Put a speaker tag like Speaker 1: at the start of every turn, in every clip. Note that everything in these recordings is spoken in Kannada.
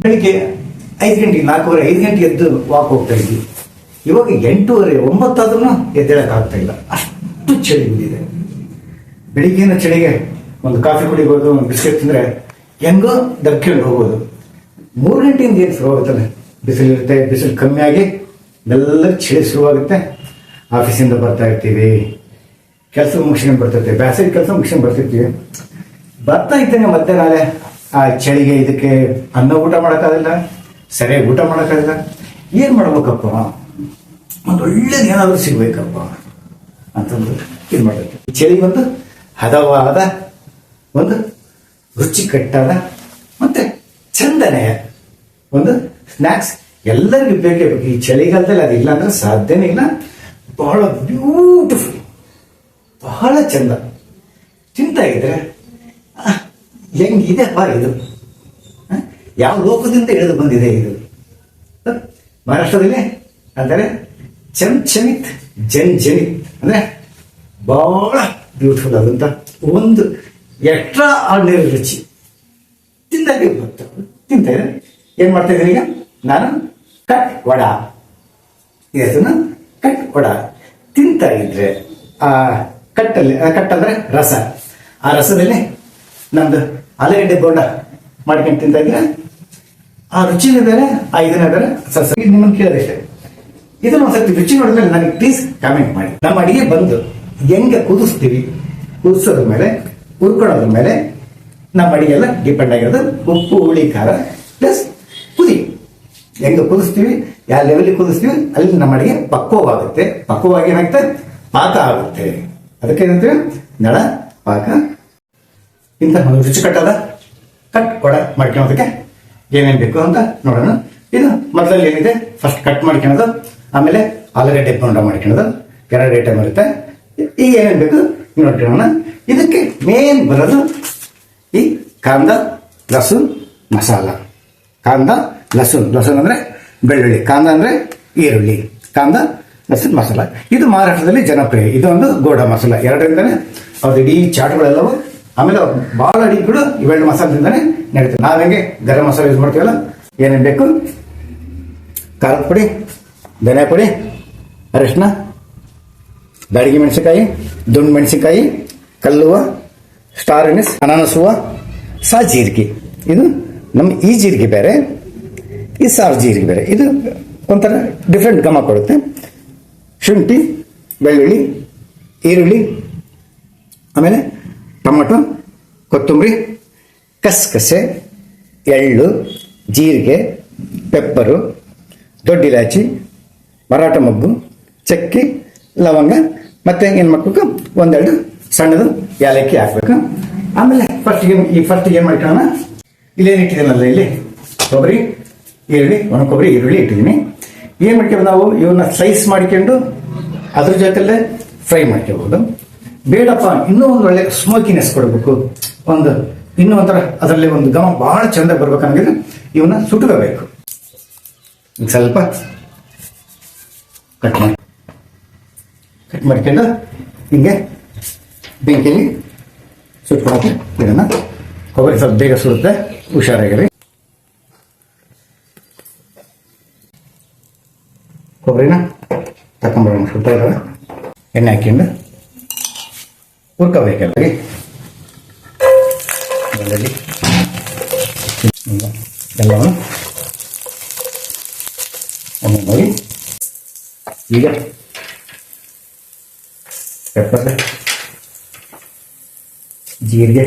Speaker 1: ಬೆಳಿಗ್ಗೆ ಐದು ಗಂಟೆಗೆ ನಾಲ್ಕೂವರೆ, ಐದು ಗಂಟೆಗೆ ಎದ್ದು ವಾಕ್ ಹೋಗ್ತಾ ಇದ್ವಿ. ಇವಾಗ ಎಂಟೂವರೆ ಒಂಬತ್ತಾದ್ರೂ ಎದ್ದೇಳಕ್ಕಾಗ್ತಾ ಇಲ್ಲ. ಅಷ್ಟು ಚಳಿ ಬಂದಿದೆ. ಬೆಳಿಗ್ಗೆನ ಚಳಿಗೆ? ಒಂದು ಕಾಫಿ ಕುಡಿಬೋದು, ಒಂದು ಬಿಸ್ಕೆಟ್ ತಿಂದ್ರೆ ಹೆಂಗೋ ದಕ್ಕೊಂಡು ಹೋಗೋದು ಮೂರು ಗಂಟೆಯಿಂದ ಏನು ಶುರು ಆಗುತ್ತಲ್ಲ ಬಿಸಿಲು ಇರುತ್ತೆ, ಬಿಸಿಲು ಕಮ್ಮಿ ಆಗಿ ಎಲ್ಲ ಚಳಿ ಶುರುವಾಗುತ್ತೆ. ಆಫೀಸಿಂದ ಬರ್ತಾ ಇರ್ತೀವಿ. ಕೆಲಸ ಮುಗಿಸ್ಕೊಂಡು ಬರ್ತಿರ್ತೀವಿ. ಬ್ಯಾಸಿಗೆ ಕೆಲಸ ಮುಗಿಸ್ಕೊಂಡು ಬರ್ತಿರ್ತೀವಿ. ಬರ್ತಾ ಇದ್ದೇನೆ ಮತ್ತೆ ನಾಳೆ. ಆ ಚಳಿಗೆ ಇದಕ್ಕೆ ಅನ್ನ ಊಟ ಮಾಡೋಕ್ಕಾಗಲ್ಲ ಸರಿಯಾಗಿ ಊಟ ಮಾಡೋಕ್ಕಾಗಲ್ಲ. ಏನು ಮಾಡ್ಬೇಕಪ್ಪ? ಒಂದು ಒಳ್ಳೇದು ಏನಾದರೂ ಸಿಗ್ಬೇಕಪ್ಪ ಅಂತಂದು ಇದು ಮಾಡಬೇಕು. ಚಳಿ ಒಂದು ಹದವಾದ ಒಂದು ರುಚಿಕಟ್ಟಾದ ಮತ್ತೆ ಚಂದನೆ ಒಂದು ಸ್ನ್ಯಾಕ್ಸ್ ಎಲ್ಲರಿಗೂ ಬೇಕೇ ಬೇಕು. ಈ ಚಳಿಗಾಲದಲ್ಲಿ ಅದಿಲ್ಲ ಅಂದ್ರೆ ಸಾಧ್ಯನೇ ಇಲ್ಲ. ಬಹಳ ಬ್ಯೂಟಿಫುಲ್ ಬಹಳ ಚಂದ. ತಿಂತ ಇದ್ರೆ ಹೆಂಗಿದೆಪ್ಪ ಇದು. ಯಾವ ಲೋಕದಿಂದ ಇಳಿದು ಬಂದಿದೆ ಇದು? ಮಹಾರಾಷ್ಟ್ರದಲ್ಲಿ ಅಂದರೆ ಚಮ್ ಚಮಿತ್ ಜನ್ ಜನಿತ್ ಅಂದ್ರೆ ಬಹಳ ಬ್ಯೂಟಿಫುಲ್ ಆದಂತ ಒಂದು ಎಕ್ಸ್ಟ್ರಾ ಆರ್ಡಿನರಿ ರುಚಿ. ತಿಂದಾಗೆ ಗೊತ್ತು. ತಿಂತ ಏನು ಮಾಡ್ತಾ ಈಗ? ನಾನು ಕಟ್ ವಡ. ಇದನ್ನು ಕಟ್ ವಡ. ತಿಂತ ಇದ್ರೆ, ಆ ಕಟ್ಟಲ್ಲಿ ಕಟ್ ಅಂದ್ರೆ ರಸ. ಆ ರಸದಲ್ಲಿ ನಮ್ದು ಆಲೂಗಡ್ಡೆ ಬೋಂಡ ಮಾಡ್ಕೊಂಡು ತಿಂತ ಇದ್ರೆ ಆ ರುಚಿನ ಬೇರೆ ಆ ಇದನ್ನ ಬೇರೆ ಸರ್ ನಿಮ್ಮನ್ನು ಕೇಳಿದೆ ಇದನ್ನ ಒಂದ್ಸತಿ ರುಚಿ ನೋಡಿದ್ಮೇಲೆ ನನಗೆ ಪ್ಲೀಸ್ ಕಾಮೆಂಟ್ ಮಾಡಿ. ನಮ್ಮ ಅಡಿಗೆ ಬಂದು ಹೆಂಗೆ ಕುದಿಸ್ತೀವಿ ಕುದಿಸೋದ್ರ ಮೇಲೆ ಹುರ್ಕೊಳ್ಳೋದ್ರ ಮೇಲೆ ನಮ್ಮ ಅಡಿಗೆ ಎಲ್ಲ ಡಿಪೆಂಡ್ ಆಗಿರೋದು ಉಪ್ಪು, ಹುಳಿ, ಖಾರ ಪ್ಲಸ್ ಕುದಿ ಹೆಂಗೆ ಕುದಿಸ್ತೀವಿ, ಯಾವ ಲೆವೆಲ್ ಕುದಿಸ್ತೀವಿ, ಅಲ್ಲಿ ನಮ್ಮ ಅಡಿಗೆ ಪಕ್ವವಾಗುತ್ತೆ. ಪಕ್ವವಾಗಿ ಏನಾಗುತ್ತೆ? ಪಾಕ ಆಗುತ್ತೆ. ಅದಕ್ಕೆ ಏನಂತೀವಿ? ನಳ ಪಾಕ. ಇಂಥ ಒಂದು ರುಚಿಕಟ್ಟಾದ ಕಟ್ ಕೊಡ ಮಾಡ್ಕೊಳೋದಕ್ಕೆ ಏನೇನು ಬೇಕು ಅಂತ ನೋಡೋಣ. ಇದು ಮೊದಲಲ್ಲಿ ಏನಿದೆ? ಫಸ್ಟ್ ಕಟ್ ಮಾಡ್ಕೊಳೋದು, ಆಮೇಲೆ ಆಲೂಗಡ್ಡೆ ಬೋಂಡ ಮಾಡ್ಕೊಳೋದು ಎರಡು ಐಟಮ್ ಇರುತ್ತೆ. ಈಗ ಏನೇನು ಬೇಕು ನೋಡ್ಕೊಳ್ಳೋಣ ಇದಕ್ಕೆ ಮೇನ್ ಬರೋದು ಈ ಕಾಂದ ಲಸೂನ್ ಮಸಾಲ. ಕಾಂದ ಲಸೂನ್ ಲಸೂನ್ ಅಂದರೆ ಬೆಳ್ಳುಳ್ಳಿ, ಕಾಂದ ಅಂದರೆ ಈರುಳ್ಳಿ, ಕಾಂದ ಲಸೂನ್ ಮಸಾಲ. ಇದು ಮಹಾರಾಷ್ಟ್ರದಲ್ಲಿ ಜನಪ್ರಿಯ, ಇದೊಂದು ಗೋಡ ಮಸಾಲ. ಎರಡರಿಂದಲೇ ಅವ್ರದ್ದು ಇಡೀ ಚಾಟ್ಗಳೆಲ್ಲವೂ ಆಮೇಲೆ ಬಹಳ ಅಡಿಗೆಗಳು ಇವೆರಡು ಮಸಾಲದಿಂದಾನೇ ನಡೀತದೆ. ನಾವು ಹೆಂಗೆ ಗರಂ ಮಸಾಲೆ ಯೂಸ್ ಮಾಡ್ತೀವಲ್ಲ, ಏನೇನು ಬೇಕು? ಖಾರದ ಪುಡಿ, ಧನಿಯಾ ಪುಡಿ ಅರಿಶಿನ ಬ್ಯಾಡಗಿ ಮೆಣಸಿನಕಾಯಿ, ದುಂಡು ಮೆಣಸಿನಕಾಯಿ, ಕಲ್ಲುವ, ಸ್ಟಾರ್ ಎನಿಸ್, ಅನಾನಸ್ ಸಾ ಜೀರಿಗೆ. ಇದು ನಮ್ಮ ಈ ಜೀರಿಗೆ ಬೇರೆ, ಈ ಸಾರ್ ಜೀರಿಗೆ ಬೇರೆ. ಇದು ಒಂಥರ ಡಿಫ್ರೆಂಟ್ ಗಮ ಕೊಡುತ್ತೆ. ಶುಂಠಿ, ಬೆಳ್ಳುಳ್ಳಿ, ಈರುಳ್ಳಿ, ಆಮೇಲೆ ಟೊಮಟೊ, ಕೊತ್ತಂಬರಿ, ಕಸಕಸೆ, ಎಳ್ಳು, ಜೀರಿಗೆ, ಪೆಪ್ಪರು, ದೊಡ್ಡ ಇಲಾಚಿ, ಮರಾಠ ಮೊಗ್ಗು, ಚಕ್ಕೆ, ಲವಂಗ ಮತ್ತೆ ಏನು ಮಾಡ್ಬೇಕು? ಒಂದೆರಡು ಸಣ್ಣದು ಯಾಲಕ್ಕಿ ಹಾಕ್ಬೇಕು. ಆಮೇಲೆ ಫಸ್ಟ್ ಈ ಫಸ್ಟ್ ಏನು ಮಾಡ್ಕೊಳ್ಳೋಣ? ಇಲ್ಲೇನು ಇಟ್ಟಿದ್ದೀನಲ್ಲ ಇಲ್ಲಿ. ಕೊಬ್ಬರಿ, ಈರುಳ್ಳಿ, ಒಣ ಕೊಬ್ಬರಿ, ಈರುಳ್ಳಿ ಇಟ್ಟಿದ್ದೀನಿ. ಏನು ಮಾಡ್ಕೊಂಡು ನಾವು? ಇವನ್ನ ಸ್ಲೈಸ್ ಮಾಡ್ಕೊಂಡು ಅದ್ರ ಜೊತೆಲ್ಲೇ ಫ್ರೈ ಮಾಡ್ಕೋಬಹುದು ಬೇಡಪ್ಪ, ಇನ್ನೂ ಒಂದು ಒಳ್ಳೆ ಸ್ಮೋಕಿನೆಸ್ ಕೊಡಬೇಕು. ಒಂದು, ಇನ್ನೂ ಒಂಥರ ಅದರಲ್ಲಿ ಒಂದು ಗಮ ಬಹಳ ಚಂದ ಬರ್ಬೇಕಂದ್ರೆ ಇವನ್ನ ಸುಟ್ಕೋಬೇಕು. ಸ್ವಲ್ಪ ಕಟ್ ಮಾಡಿ. ಕಟ್ ಮಾಡ್ಕೊಂಡು ಹಿಂಗೆ ಬೆಂಕಿಯಲ್ಲಿ ಸುಟ್ಕೊಳಕ್ಕೆ ಇದನ್ನ ಕೊಬ್ಬರಿ ಸ್ವಲ್ಪ ಬೇಗ ಸುಡುತ್ತೆ, ಹುಷಾರಾಗಿರಿ. ಕೊಬ್ಬರಿನ ತಕೊಂಬರೋಣ ಸುಡ್ತಾ ಇರೋಣ. ಎಣ್ಣೆ ಹಾಕೊಂಡು ಹುರ್ಕೋಬೇಕೆಲ್ಲ? ಬೆಳ್ಳುಳ್ಳಿ ಎಲ್ಲವನ್ನು ಒಮ್ಮೆ ಈಗ ಪೆಪ್ಪರ್, ಜೀರಿಗೆ,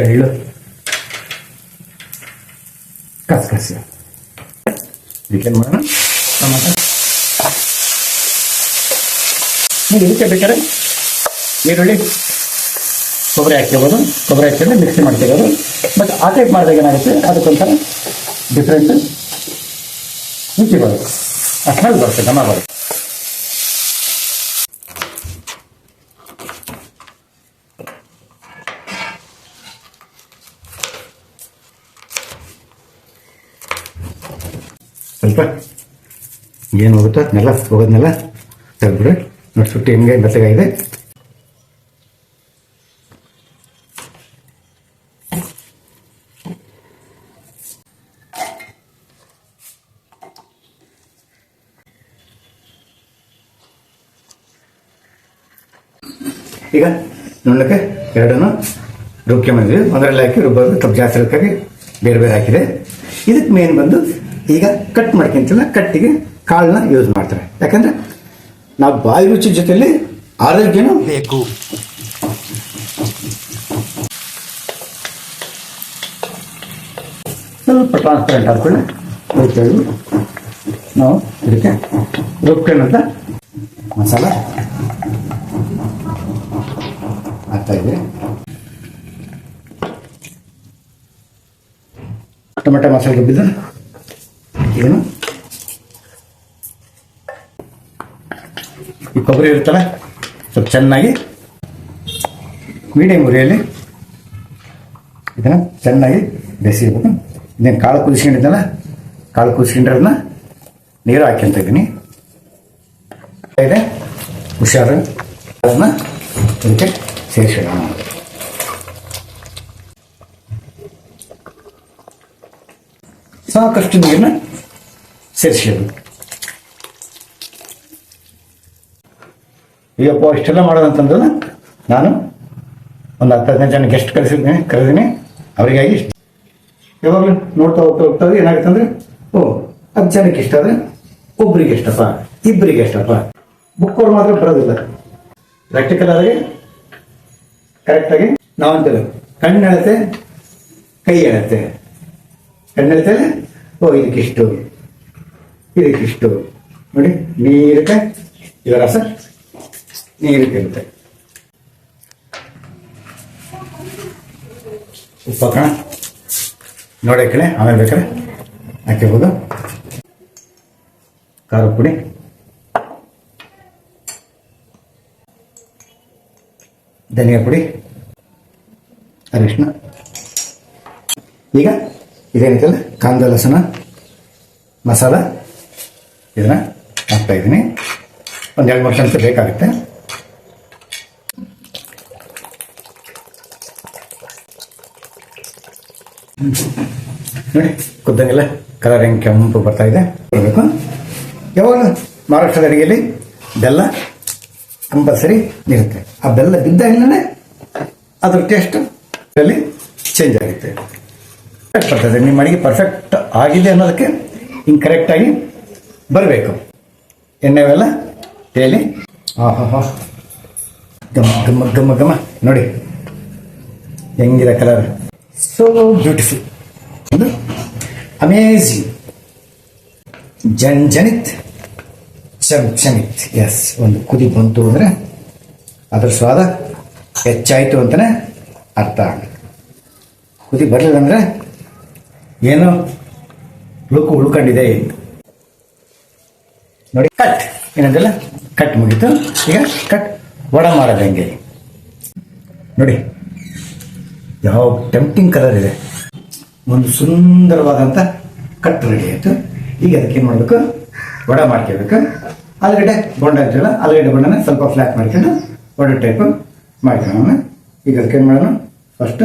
Speaker 1: ಎಳ್ಳು, ಕಸಕಸಿ. ಇದಕ್ಕೆ ಮಾಡೋಣ ಟೊಮಟ. ನೀವು ಇದಕ್ಕೆ ಬೇಕಾದ್ರೆ ಈರುಳ್ಳಿ ಕೊಬ್ಬರಿ ಹಾಕಿರ್ಬೋದು. ಕೊಬ್ಬರಿ ಹಾಕಿದ್ರೆ ಮಿಕ್ಸಿ ಮಾಡ್ತಿರೋದು. ಬಟ್ ಆ ಟೈಪ್ ಮಾಡಿದಾಗ ಏನಾಗುತ್ತೆ? ಅದಕ್ಕೊಂಥರ ಡಿಫ್ರೆಂಟ್ ರುಚಿ ಬರುತ್ತೆ. ಆ ಸ್ಮೆಲ್ ಬರುತ್ತೆ, ಘಮ ಬರುತ್ತೆ. ಸ್ವಲ್ಪ ಏನು ಹೋಗುತ್ತೋ? ನೆಲ ಹೋಗೋದನ್ನೆಲ್ಲ ತೆಗೆದ್ಬಿಡ್ರಿ ನೋಡಿ, ಸುಟ್ಟಿ ಹೆಂಗೆ ಬೆತ್ತಗಾಗಿದೆ. ಈಗ ನುಣ್ಣಕ್ಕೆ ಎರಡನ್ನು ರುಕ್ಕಿ ಮಾಡಿದ್ವಿ ಒಂದರಲ್ಲಿ ಹಾಕಿ ರುಬ್ಬೋದು. ಸ್ವಲ್ಪ ಜಾಸ್ತಿ ಹಾಕಿ ಬೇರೆ ಬೇರೆ ಹಾಕಿದೆ. ಇದಕ್ಕೆ ಮೇನ್ ಬಂದು ಈಗ ಕಟ್ ಮಾಡ್ಕೊಂತಿಲ್ಲ. ಕಟ್ಟಿಗೆ ಕಾಳನ್ನ ಯೂಸ್ ಮಾಡ್ತಾರೆ. ಯಾಕಂದ್ರೆ ನಾವು ಬಾಯಿ ರುಚಿ ಜೊತೆಯಲ್ಲಿ ಆರೋಗ್ಯನೂ
Speaker 2: ಬೇಕು.
Speaker 1: ಸ್ವಲ್ಪ ಟ್ರಾನ್ಸ್ಪರೆಂಟ್ ಹಾಕೊಂಡು ನಾವು ಇದಕ್ಕೆ ರುಬ್ಕೊಂಡಂತ ಮಸಾಲ ಹಾಕ್ತಾ ಇದೆ. ಟೊಮೆಟೊ ಮಸಾಲೆ ರುಬ್ಬಿದ್ದು ಏನು? ಈ ಕೊಬ್ಬರಿ ಇರುತ್ತಲ್ಲ, ಸ್ವಲ್ಪ ಚೆನ್ನಾಗಿ ಮೀಡಿಯಂ ಉರಿಯಲ್ಲಿ ಇದನ್ನ ಚೆನ್ನಾಗಿ ಬೇಯಿಸಿರ್ಬೇಕು ಇನ್ನೇನು ಕಾಳು ಕುದಿಸ್ಕೊಂಡಿದ್ದಲ್ಲ, ಕಾಳು ಕುದಿಸ್ಕೊಂಡಿರೋದನ್ನ ನೀರು ಹಾಕ್ಯಂತ ಇದ್ದೀನಿ. ಇದೆ, ಹುಷಾರು. ಅದನ್ನ ಇದಕ್ಕೆ ಸೇರಿಸಿಡೋಣ ಸಾಕಷ್ಟು ನೀರನ್ನ ಸೇರಿಸಿದ್ರು. ಈಗಪ್ಪ ಇಷ್ಟೆಲ್ಲ ಮಾಡೋದಂತಂದ್ರೆ ನಾನು ಒಂದು ಹತ್ತು ಹದಿನೈದು ಜನ ಗೆಸ್ಟ್ ಕರೆಸಿದ್ದೀನಿ ಕರೆದಿನಿ. ಅವರಿಗಾಗಿ ಇಷ್ಟ. ಯಾವಾಗಲೂ ನೋಡ್ತಾ ಹೋಗ್ತಾ ಹೋಗ್ತಾ ಏನಾಗುತ್ತೆ ಅಂದ್ರೆ, ಓ, ಹತ್ತು ಜನಕ್ಕೆ ಇಷ್ಟ ಆದರೆ ಒಬ್ಬರಿಗೆ ಇಷ್ಟಪ್ಪ ಇಬ್ಬರಿಗೆ ಇಷ್ಟಪ್ಪ. ಬುಕ್ ಮಾತ್ರ ಬರೋದಿಲ್ಲ. ಪ್ರಾಕ್ಟಿಕಲ್ ಆಗಿ ಕರೆಕ್ಟಾಗಿ ನಾವು ಅಂತೇವೆ ಕಣ್ಣು ಎಳತೆ ಕೈ ಎಳತೆ ಕಣ್ಣು ಎಳತೆ ಓ ಇದಕ್ಕಿಷ್ಟು ಇದಕ್ಕಿಷ್ಟು ನೋಡಿ ನೀರಕ್ಕೆ ಇದರ ರಸ ನೀರಕ್ಕೆ ಇರುತ್ತೆ ಉಪ್ಪು ಹಾಕೋಣ ನೋಡಿ ಕಡೆ ಆಮೇಲೆ ಬೇಕಾದ್ರೆ ಹಾಕಿರ್ಬೋದು ಖಾರ ಪುಡಿ ಧನಿಯಾ ಪುಡಿ ಅರಿಶಿನ ಈಗ ಇದೇನಿತ್ತಲ್ಲ? ಕಾಂದ ಲಸಣ, ಮಸಾಲ. ಇದನ್ನ ಹಾಕ್ತಾ ಇದ್ದೀನಿ. ಒಂದು ಎರಡು ಮೂರು ಚಮಚ ಬೇಕಾಗುತ್ತೆ. ನೋಡಿ, ಕುದ್ದಂಗೆಲ್ಲ ಕಲರ್ ಹೆಂಗೆ ಕೆಂಪು ಬರ್ತಾ ಇದೆ. ಯಾವಾಗ? ಮಹಾರಾಷ್ಟ್ರದ ಅಡಿಗೆಯಲ್ಲಿ ಬೆಲ್ಲ. ಕಂಪಲ್ಸರಿ ಇರುತ್ತೆ. ಆ ಬೆಲ್ಲ ಬಿದ್ದಾಗಲೇ ಅದ್ರ ಟೇಸ್ಟ್ ಅಲ್ಲಿ ಚೇಂಜ್ ಆಗುತ್ತೆ. ಬರ್ತದೆ ನಿಮ್ಮ ಅಡಿಗೆ ಪರ್ಫೆಕ್ಟ್ ಆಗಿದೆ ಅನ್ನೋದಕ್ಕೆ ಹಿಂಗೆ ಕರೆಕ್ಟಾಗಿ ಬರಬೇಕು. ಎಣ್ಣೆವೆಲ್ಲ ತೇಲಿ. ಆಹಾ ಗಮ ಗಮ ಗಮ ಗಮ ನೋಡಿ. ಹೆಂಗಿದೆ ಕಲರ್ ಸೋ ಬ್ಯೂಟಿಫುಲ್ ಅಮೇಝಿಂಗ್ ಜನ್, ಜನಿತ್. ಚಮ್ ಚಮಿತ್ ಎಸ್ ಒಂದು ಕುದಿ ಬಂತು ಅಂದರೆ ಅದರ ಸ್ವಾದ ಹೆಚ್ಚಾಯಿತು ಅಂತಲೇ ಅರ್ಥ ಕುದಿ ಬರಲಿಲ್ಲ ಅಂದರೆ ಏನೋ? ಉಳುಕು ಉಳ್ಕೊಂಡಿದೆ ನೋಡಿ ಕಟ್ ಏನಂದಿಲ್ಲ? ಕಟ್ ಮುಗೀತು. ಈಗ ಕಟ್ ವಡ ಮಾಡೋದು ನೋಡಿ, ಯಾವ ಟೆಂಪ್ಟಿಂಗ್ ಕಲರ್ ಇದೆ. ಒಂದು ಸುಂದರವಾದಂಥ ಕಟ್ ರೆಡಿ ಆಯಿತು. ಈಗ ಅದಕ್ಕೆ ಏನು ಮಾಡಬೇಕು? ವಡ ಮಾಡ್ಕೋಬೇಕು. ಆಲೂಗಡ್ಡೆ ಬೊಂಡ ಇರ್ತಲ್ಲ ಆಲೂಗಡ್ಡೆ ಬೊಂಡನ ಸ್ವಲ್ಪ ಫ್ಲಾಟ್ ಮಾಡ್ಕೊಂಡು ವಡ ಟೈಪ್ ಮಾಡ್ಕೊಳ್ಳೋಣ. ಈಗ ಅದಕ್ಕೆ ಏನು ಮಾಡೋಣ? ಫಸ್ಟ್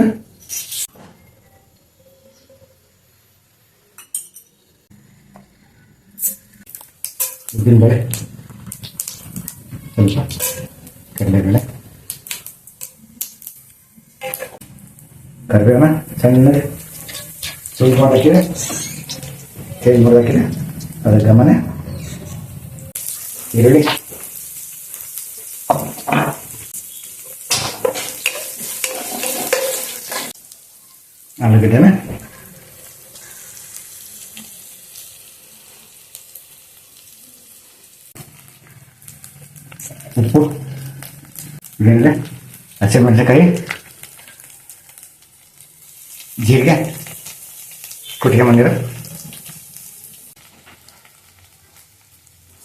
Speaker 1: ಉದ್ದಿನಬೇಳೆ ಸ್ವಲ್ಪ ಕಡಲೆಬೇಳೆ. ಕರಿಬೇವನ ಸಣ್ಣಗೆ ಚೇಂಜ್ ಮಾಡೋಕ್ಕಿದೆ ಚೇಂಜ್ ಮಾಡೋಕ್ಕಿದೆ ಅದರ ಗಮನ ಈರುಳ್ಳಿ ಆಲೂಗಡ್ಡೆನ ಉಪ್ಪು ಇದೇನಿದೆ ಹಸಿಮೆಣಸಿನಕಾಯಿ ಜೀರಿಗೆ ಕುಟ್ಟಿಗೆ ಬಂದಿರೋ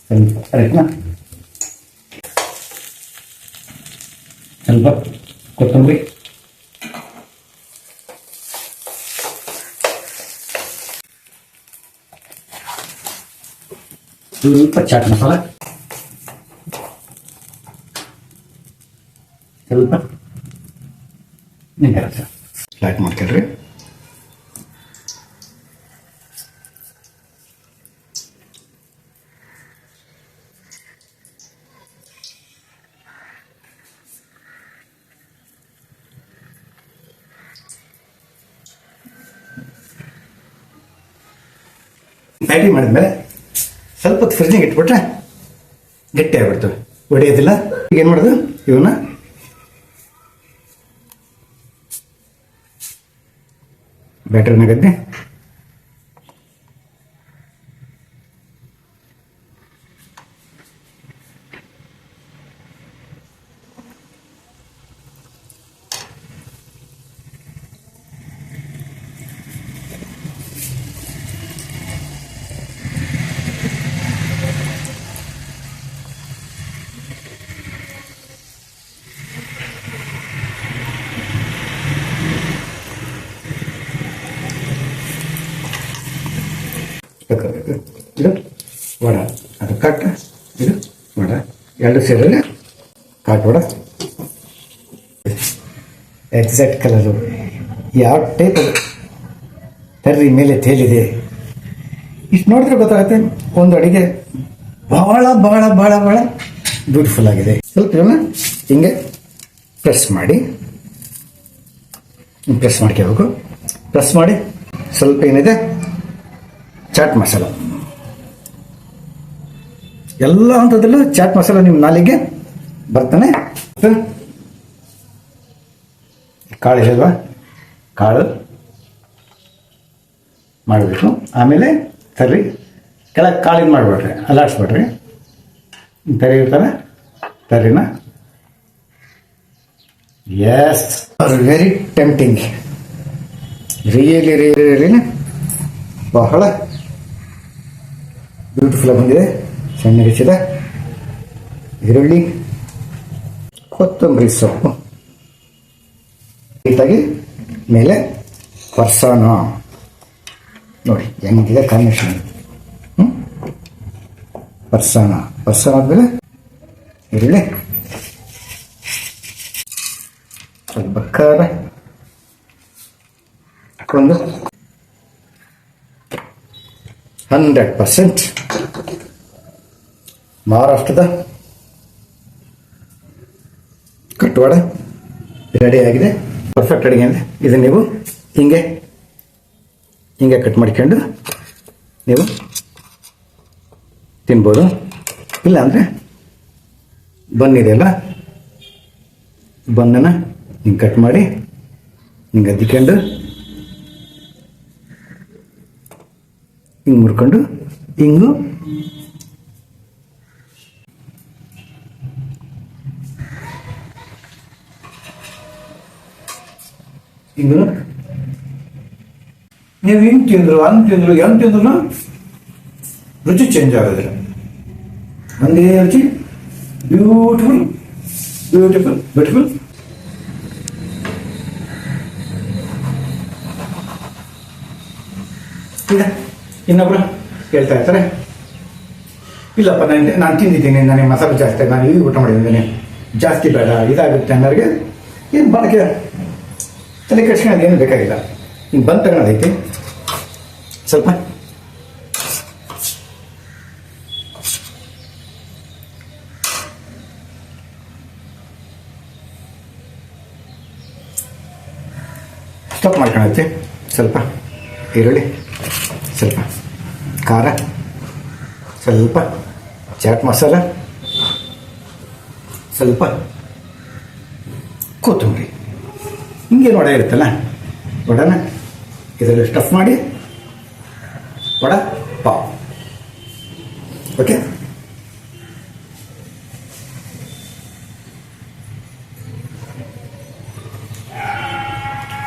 Speaker 1: ಸ್ವಲ್ಪ ಅರಿಶಿನ ಸ್ವಲ್ಪ ಕೊತ್ತಂಬರಿ ಸ್ವಲ್ಪ ಚಾಟ್ ಮಸಾಲ ಸ್ವಲ್ಪ ನಿಂಬೆ ರಸ ಫ್ಲಾಟ್ ಮಾಡ್ಕೊಳ್ರಿ ಬ್ಯಾಟಿ ಮಾಡಿದ್ಮೇಲೆ ಸ್ವಲ್ಪ ಹೊತ್ತು ಫ್ರಿಜ್ನಿಗೆ ಇಟ್ಬಿಟ್ರೆ ಗಟ್ಟಿ ಆಗ್ಬಿಡ್ತವೆ. ಒಡೆಯೋದಿಲ್ಲ. ಈಗ ಏನು ಮಾಡೋದು? ಇವನ್ನ ಬ್ಯಾಟ್ರಿನಾಗದ್ದೆ ಬೇಕಾಗುತ್ತೆ ಇದು ವಡ. ಅದು ಕಟ್ಟ ಇದು ವಡ. ಎರಡು ಸೇರಲ್ಲ, ಕಾಟ್, ವಡ. ಎಕ್ಸಾಕ್ಟ್ ಕಲರು ಯಾವ ಟೈಪ್ ತರ್ರಿ, ಮೇಲೆ ತೇಲಿದೆ. ಇಷ್ಟು ನೋಡಿದ್ರೆ ಗೊತ್ತಾಗುತ್ತೆ, ಒಂದು ಅಡಿಗೆ ಬಹಳ ಬಹಳ ಬಹಳ ಬಹಳ ಬ್ಯೂಟಿಫುಲ್ ಆಗಿದೆ. ಸ್ವಲ್ಪ ಹಿಂಗೆ ಪ್ರೆಸ್ ಮಾಡಿ. ಪ್ರೆಸ್ ಮಾಡ್ಕೋಬೇಕು. ಪ್ರೆಸ್ ಮಾಡಿ, ಸ್ವಲ್ಪ ಏನಿದೆ, ಚಾಟ್ ಮಸಾಲ. ಎಲ್ಲ ಹಂತದಲ್ಲೂ ಚಾಟ್ ಮಸಾಲ ನಿಮ್ಮ ನಾಲಿಗೆ ಬರ್ತಾನೆ. ಕಾಳು ಹೇಳುವ? ಕಾಳು. ಮಾಡಬೇಕು. ಆಮೇಲೆ ತರ್ರಿ. ಕೆಳಗೆ ಕಾಳಿನ ಮಾಡಿಬಿಡ್ರಿ ಅಲ್ಲಾಡ್ಸ್ಬಿಡ್ರಿ. ತರಿ. ಇರ್ತಾರ ತರಿನ yes very tempting really really ಬಹಳ ಬ್ಯೂಟಿಫುಲ್ ಆಗಿ ಬಂದಿದೆ. ಸಣ್ಣ ಹೆಚ್ಚಿದ ಈರುಳ್ಳಿ, ಕೊತ್ತಂಬರಿ ಸೊಪ್ಪು. ನೀಟಾಗಿ ಮೇಲೆ ಫರ್ಸಾನ ನೋಡಿ, ಹೆಂಗಿದೆ ಕಾಂಬಿನೇಷನ್? ಹ್ಞೂ ಫರ್ಸಾನ ಫರ್ಸಾನ ಆದಮೇಲೆ ಈರುಳ್ಳಿ. ಸ್ವಲ್ಪ ಹಾಕೊಂಡು ಹಂಡ್ರೆಡ್ ಪರ್ಸೆಂಟ್ ಮಹಾರಾಷ್ಟ್ರದ ಕಟ್ಟುವಾಡ ರೆಡಿ ಆಗಿದೆ. ಪರ್ಫೆಕ್ಟ್ ಅಡುಗೆ ಅಂದರೆ ಇದನ್ನು ನೀವು ಹಿಂಗೆ ಹಿಂಗೆ ಕಟ್ ಮಾಡ್ಕೊಂಡು ನೀವು ತಿನ್ಬೋದು. ಇಲ್ಲ ಅಂದರೆ ಬನ್ನಿದೆಯಲ್ಲ ಬನ್ನನ್ನು ಹಿಂಗೆ ಕಟ್ ಮಾಡಿ ಹಿಂಗೆ ಅದ್ದಿಕೊಂಡು ಹಿಂಗೆ ಮುರ್ಕೊಂಡು ಹಿಂಗು ಹಿಂಗು ನೀವು ಹಿಂಗೆ ತಿಂದ್ರು, ಹಂಗೆ ತಿಂದ್ರು, ಹೆಂಗೆ ತಿಂದ್ರು ರುಚಿ ಚೇಂಜ್ ಆಗೋದಿಲ್ಲ. ಒಂದೇ ರುಚಿ ಬ್ಯೂಟಿಫುಲ್ ಬ್ಯೂಟಿಫುಲ್ ಬ್ಯೂಟಿಫುಲ್ ಇಲ್ಲ, ಇನ್ನೊಬ್ರು ಹೇಳ್ತಾ ಇರ್ತಾರೆ. ಇಲ್ಲಪ್ಪ, ನಾನು ನಾನು ತಿಂದಿದ್ದೀನಿ ನನಗೆ ಮಸಾಲೆ ಜಾಸ್ತಿ, ನಾನು ಈಗ ಊಟ ಮಾಡಿದ್ದೀನಿ, ಜಾಸ್ತಿ ಬೇಡ, ಇದಾಗುತ್ತೆ ಅನ್ನೋರಿಗೆ ಏನು ಬಳಕೆ ತಲೆ ಕೆಡ್ಸ್ಕೊಳ್ಳೋದು ಏನು ಬೇಕಾಗಿಲ್ಲ. ಹಿಂಗೆ ಬಂದು ತಗೊಳೋದೈತಿ ಸ್ವಲ್ಪ. ಸ್ಟಾಪ್ ಮಾಡ್ಕೊಳತ್ತೆ ಸ್ವಲ್ಪ. ಈರುಳ್ಳಿ. ಸ್ವಲ್ಪ. ಖಾರ. ಸ್ವಲ್ಪ. ಚಾಟ್ ಮಸಾಲ. ಸ್ವಲ್ಪ. ಕೊತ್ತಂಬರಿ. ಹಿಂಗೇನು ವಡೆ ಇರುತ್ತಲ್ಲ? ವಡನ ಇದರಲ್ಲಿ ಸ್ಟಫ್ ಮಾಡಿ ವಡ ಪಾವ್ ಓಕೆ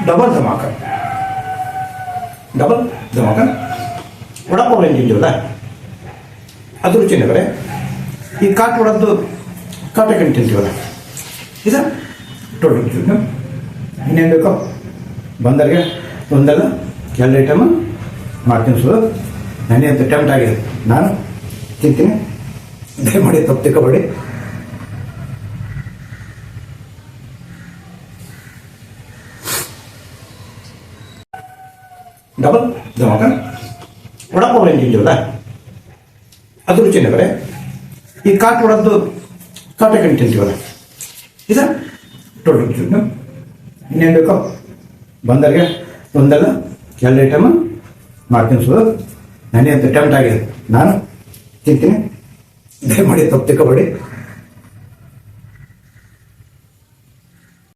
Speaker 1: ಡಬಲ್ ಧಮಾಕ. ಡಬಲ್ ಧಮಾಕ. ವಡಪಾವ್ ಏನು ತಿಂತೀವಲ್ಲ ಅದು ರುಚಿನೇ ಬೇರೆ ಈ ಕಾಟ್ ಒಡದ್ದು ಕಾಟ ತಿಂತೀವಲ್ಲ ಇದು? ಟೋಟಲ್ ಇನ್ನೇನು ಬೇಕೋ? ಬಂದರಿಗೆ, ಒಂದಲ್ಲ ಎರಡು ಐಟಮ್ ಮಾಡ್ತೀನಿ ಸುರು ನನಗೆ ಅಂತ ಟೆಂಪ್ಟ್ ಆಗಿದೆ. ನಾನು ತಿಂತೀನಿ. ದಯಮಾಡಿ ತಪ್ಪು ತಿಕ್ಕಬೇಡಿ ಡಬಲ್ ಧಮಾಕ? ವಡಪಾವ್ ಏನು ತಿಂತೀವಲ್ಲ ಅದು ರುಚಿನೇ ಬರೇ. ಈ ಕಾಟ್ ವಡದ್ದು ಕಾಟಕಣ್ಣು ತಿಂತೀವಲ್ಲ? ಇದು ಟೋಟಲ್ ಇನ್ನೇನು ಬೇಕು? ಬಂದರಿಗೆ? ಒಂದಲ್ಲ? ಎರಡು ಐಟಮ್ ಮಾಡ್ತೀನಿ ಸುರು ನನಗೆ ಅಂತ ಟೆಂಪ್ಟ್ ಆಗಿದೆ. ನಾನು ತಿಂತೀನಿ. ದಯಮಾಡಿ ತಪ್ಪು ತಿಳ್ಕೊಬೇಡಿ.